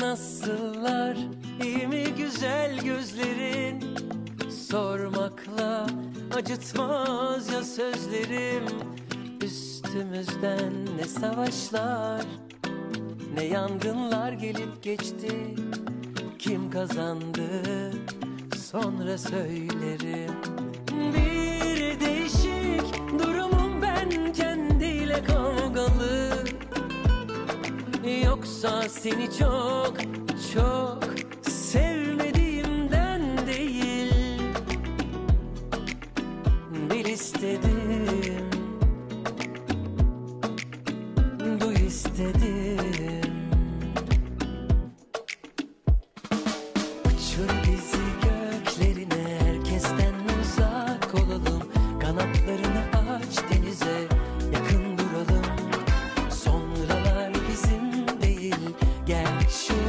Nasıllar? İyi mi güzel gözlerin? Sormakla acıtmaz ya sözlerim. Üstümüzden ne savaşlar Ne yangınlar gelip geçti. Kim kazandı? Sonra söylerim. Bir değişik durumum ben kendiyle kavgalı yoksa seni çok çok sevmediğimden değil. Bir istedim Duy istedim. Uçur bizi göklerine herkesten uzak olalım. Kanatlar sure.